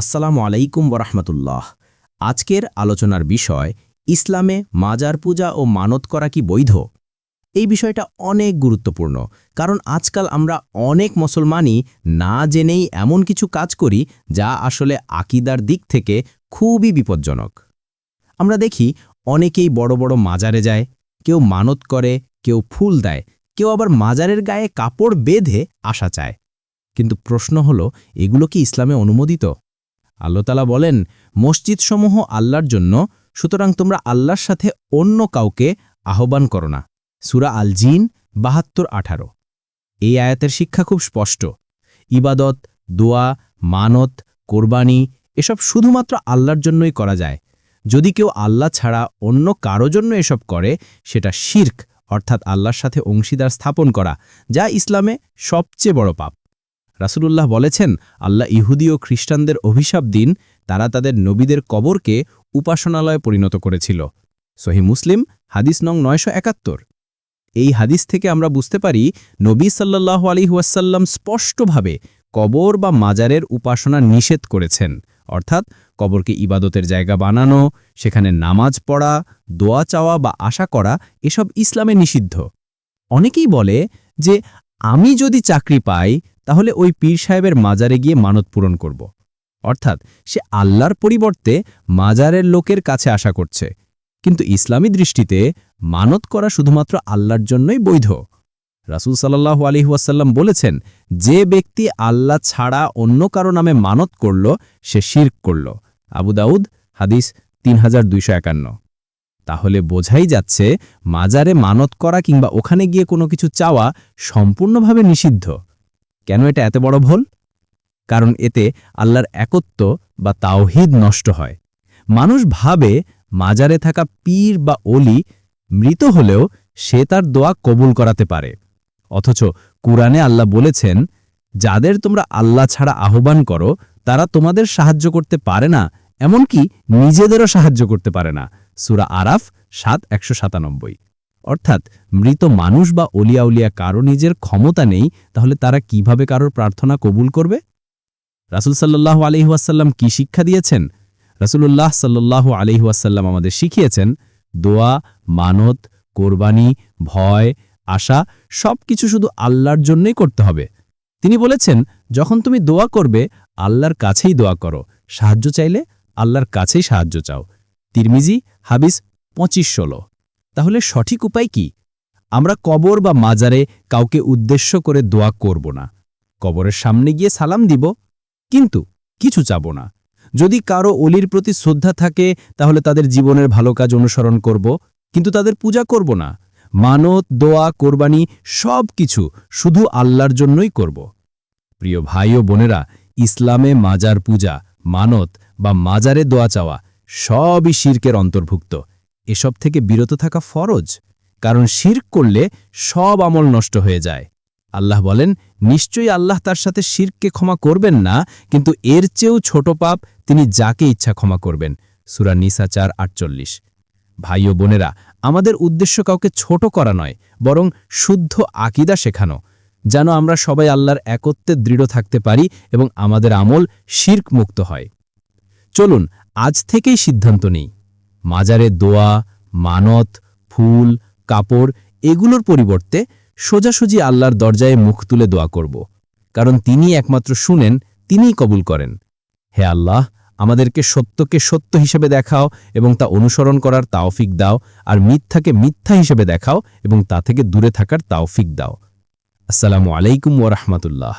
আসসালামু আলাইকুম ওরহমতুল্লাহ আজকের আলোচনার বিষয়, ইসলামে মাজার পূজা ও মানত করা কি বৈধ? এই বিষয়টা অনেক গুরুত্বপূর্ণ, কারণ আজকাল আমরা অনেক মুসলমানই না জেনেই এমন কিছু কাজ করি যা আসলে আকিদার দিক থেকে খুবই বিপজ্জনক। আমরা দেখি অনেকেই বড় বড় মাজারে যায়, কেউ মানত করে, কেউ ফুল দেয়, কেউ আবার মাজারের গায়ে কাপড় বেঁধে আসা চায়। কিন্তু প্রশ্ন হলো, এগুলো কি ইসলামে অনুমোদিত? আল্লাহতালা বলেন, মসজিদসমূহ আল্লাহর জন্য, সুতরাং তোমরা আল্লাহর সাথে অন্য কাউকে আহ্বান করো না। সুরা আল জিন বাহাত্তর আঠারো। এই আয়াতের শিক্ষা খুব স্পষ্ট। ইবাদত, দোয়া, মানত, কোরবানি, এসব শুধুমাত্র আল্লাহর জন্যই করা যায়। যদি কেউ আল্লাহ ছাড়া অন্য কারও জন্য এসব করে, সেটা শির্ক, অর্থাৎ আল্লাহর সাথে অংশীদার স্থাপন করা, যা ইসলামে সবচেয়ে বড় পাপ। রাসূলুল্লাহ বলেছেন, আল্লাহ ইহুদি ও খ্রিস্টানদের অভিশাপ দিন, তারা তাদের নবীদের কবরকে উপাসনালয়ে পরিণত করেছিল। সহি মুসলিম, হাদিস নং নয়শো একাত্তর। এই হাদিস থেকে আমরা বুঝতে পারি, নবী সাল্লাহ আলী ওয়াসাল্লাম স্পষ্টভাবে কবর বা মাজারের উপাসনা নিষেধ করেছেন। অর্থাৎ কবরকে ইবাদতের জায়গা বানানো, সেখানে নামাজ পড়া, দোয়া চাওয়া বা আশা করা, এসব ইসলামে নিষিদ্ধ। অনেকেই বলে যে আমি যদি চাকরি পাই, তাহলে ওই পীর সাহেবের মাজারে গিয়ে মানত পূরণ করব। অর্থাৎ সে আল্লাহর পরিবর্তে মাজারের লোকের কাছে আশা করছে। কিন্তু ইসলামী দৃষ্টিতে মানত করা শুধুমাত্র আল্লাহর জন্যই বৈধ। রাসুল সাল্লাহু আলিহাসাল্লাম বলেছেন, যে ব্যক্তি আল্লাহ ছাড়া অন্য কারও নামে মানত করল, সে শির্ক করল। আবু দাউদ, হাদিস তিন হাজার দুইশ একান্ন। তাহলে বোঝাই যাচ্ছে মাজারে মানত করা কিংবা ওখানে গিয়ে কোনো কিছু চাওয়া সম্পূর্ণভাবে নিষিদ্ধ। কেন এটা এত বড় ভুল? কারণ এতে আল্লাহর একত্ব বা তাওহিদ নষ্ট হয়। মানুষ ভাবে মাজারে থাকা পীর বা অলি মৃত হলেও সে তার দোয়া কবুল করাতে পারে। অথচ কুরআনে আল্লাহ বলেছেন, যাদের তোমরা আল্লাহ ছাড়া আহ্বান করো, তারা তোমাদের সাহায্য করতে পারে না, এমনকি নিজেদেরও সাহায্য করতে পারে না। সুরা আরাফ সাত, একশো সাতানব্বই। অর্থাৎ মৃত মানুষ বা অলিয়া উলিয়া কারও নিজের ক্ষমতা নেই, তাহলে তারা কীভাবে কারোর প্রার্থনা কবুল করবে? রাসুল সাল্লাহ আলহিহাসাল্লাম কি শিক্ষা দিয়েছেন? রাসুলুল্লাহ সাল্লাহ আলহিহাসাল্লাম আমাদের শিখিয়েছেন, দোয়া, মানত, কোরবানি, ভয়, আশা সব কিছু শুধু আল্লাহর জন্যই করতে হবে। তিনি বলেছেন, যখন তুমি দোয়া করবে, আল্লাহর কাছেই দোয়া করো। সাহায্য চাইলে আল্লাহর কাছেই সাহায্য চাও। তিরমিজি হাবিস পঁচিশ ষোলো। তাহলে সঠিক উপায় কি? আমরা কবর বা মাজারে কাউকে উদ্দেশ্য করে দোয়া করব না। কবরের সামনে গিয়ে সালাম দিব। কিন্তু কিছু চাব না। যদি কারও অলির প্রতি শ্রদ্ধা থাকে, তাহলে তাদের জীবনের ভালো কাজ অনুসরণ করব। কিন্তু তাদের পূজা করব না। মানত, দোয়া, কোরবানি সব কিছু শুধু আল্লাহর জন্যই করব। প্রিয় ভাই ও বোনেরা, ইসলামে মাজার পূজা, মানত বা মাজারে দোয়া চাওয়া সবই শির্কের অন্তর্ভুক্ত। এসব থেকে বিরত থাকা ফরজ, কারণ শির্ক করলে সব আমল নষ্ট হয়ে যায়। আল্লাহ বলেন, নিশ্চয়ই আল্লাহ তার সাথে শিরকে ক্ষমা করবেন না, কিন্তু এর চেয়েও ছোট পাপ তিনি যাকে ইচ্ছা ক্ষমা করবেন। সুরা নিসা চার আটচল্লিশ। ভাই ও বোনেরা, আমাদের উদ্দেশ্য কাউকে ছোট করা নয়, বরং শুদ্ধ আকিদা শেখানো, যেন আমরা সবাই আল্লাহর একত্রে দৃঢ় থাকতে পারি এবং আমাদের আমল শির্ক মুক্ত হয়। চলুন আজ থেকেই সিদ্ধান্ত নেই। মাজারে দোয়া, মানত, ফুল, কাপড় এগুলোর পরিবর্তে সোজাসুজি আল্লাহর দরজায় মুখ তুলে দোয়া করব। কারণ তিনি একমাত্র শুনেন, তিনিই কবুল করেন। হে আল্লাহ, আমাদেরকে সত্যকে সত্য হিসেবে দেখাও এবং তা অনুসরণ করার তাওফিক দাও আর মিথ্যাকে মিথ্যা হিসেবে দেখাও এবং তা থেকে দূরে থাকার তাওফিক দাও। আসসালামু আলাইকুম ওরহমতুল্লাহ